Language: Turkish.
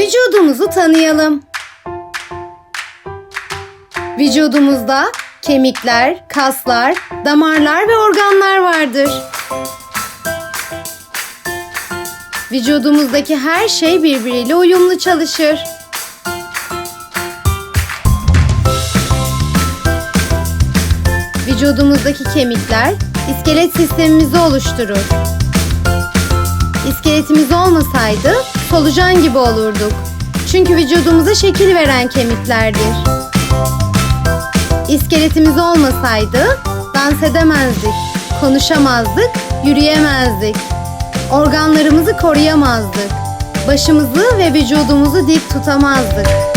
Vücudumuzu tanıyalım. Vücudumuzda kemikler, kaslar, damarlar ve organlar vardır. Vücudumuzdaki her şey birbiriyle uyumlu çalışır. Vücudumuzdaki kemikler iskelet sistemimizi oluşturur. İskeletimiz olmasaydı solucan gibi olurduk. Çünkü vücudumuza şekil veren kemiklerdir. İskeletimiz olmasaydı dans edemezdik, konuşamazdık, yürüyemezdik. Organlarımızı koruyamazdık. Başımızı ve vücudumuzu dik tutamazdık.